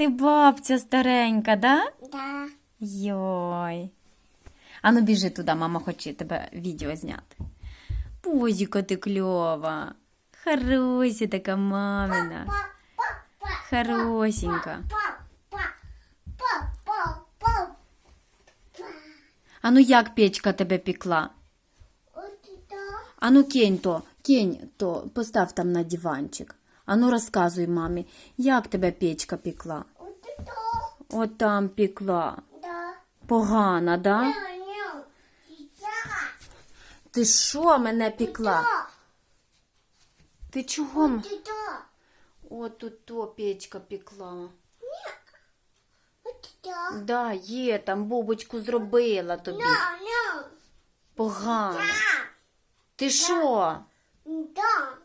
Ти бабця старенька, да? Да. Йой. Ану біжи туди, мама хоче тебе відео зняти. Пузіко ти кльова. Хороша така мамина. Хорошенька. Ану як печка тебе пекла? Ану кинь то, кинь то, постав там на диванчик. Ану розказуй мамі, як тебе печка пекла? От это. От там пекла. Да. Погана, да? Не, не. Сейчас. Ти що мене пекла? Да. Ти чого? м- От это. От тут то печка пекла. От это. Да, є, там бубочку зробила тобі. Не, не. Погано. Да. Ти що? Да.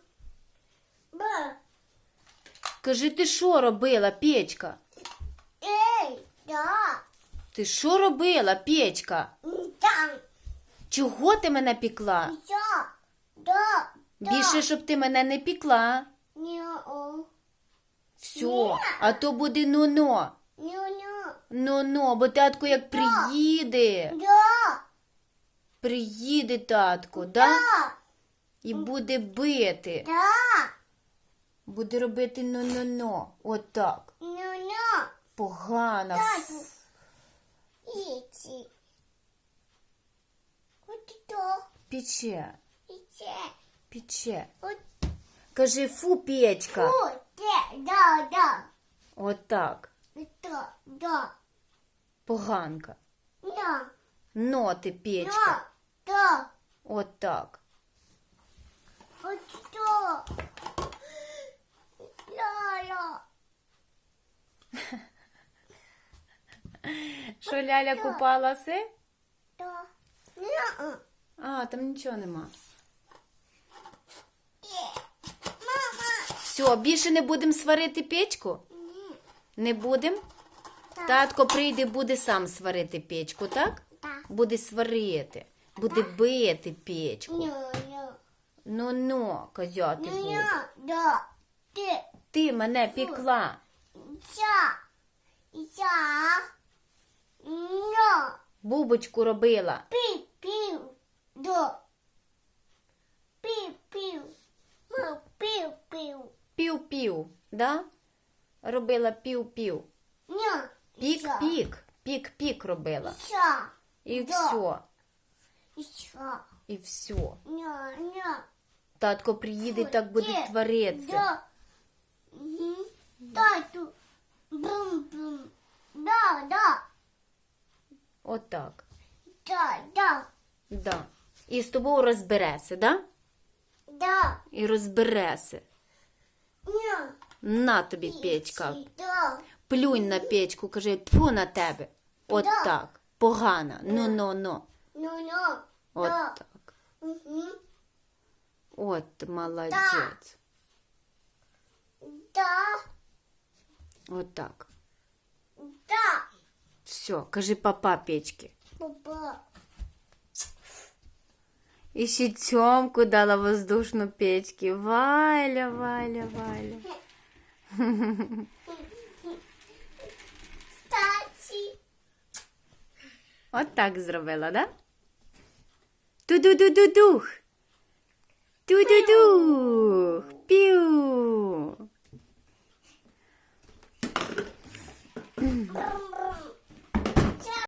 Б. Кажи, ти що робила, печка? Ей. Да. Ти що робила, печка? Да. Чого ти мене пекла? Да. Да. Більше, щоб ти мене не пекла. Не, о. Все, а то буде ну-но. Ну-но, бо татко як приїде. Да. Приїде татко, да? Да. І буде бити. Да. Буде робити ну-ну-ну. Отак. Не. Погано. Тату. Иди. Вот это. Пече, Иди. пече. Вот. Кажи фу, печка. Фу, да, да, да. Отак. Это, да. Поганка. Да. Но ти печка. Да. Да. Отак. Що Ляля купалася? Да. А, там нічого нема. Е. Все, більше не будемо сварити печку? Не будемо? Татко прийде, буде сам сварити печку, так? Так. Буде сварити, буде бити печку. Ну-ну, казати Не, буде. Ти мене пекла. Я. Я. Бубочку робила. Пів, пів, до. Пів, пів. Пів, пів. Пів-пів, да? Робила пів-пів. Ня. Пік-пік. Пік-пік робила. Іша. І все. Іша. І все. Ня, ня. Татко приїде і так буде Де? сваритися. Тату. Бум. Да, да. Отак. Да, да. Да. І з тобою розбереся, да? Да. І розбереся. Ня. На тобі печка. Да. Плюнь на печку, каже, тьфу на тебе. От Да. так. Погана. Ну-ну-ну. Ну, ну. От Да. так. Угу. От молодець. Да. От так. Да. Все, кажи папа печки. Папа. Ще цьомку дала воздушну печки. Валя, Валя, Валя. Таті. От так зробила, да? Ту-ду-ду-ду-дух. Ту-ду-дух.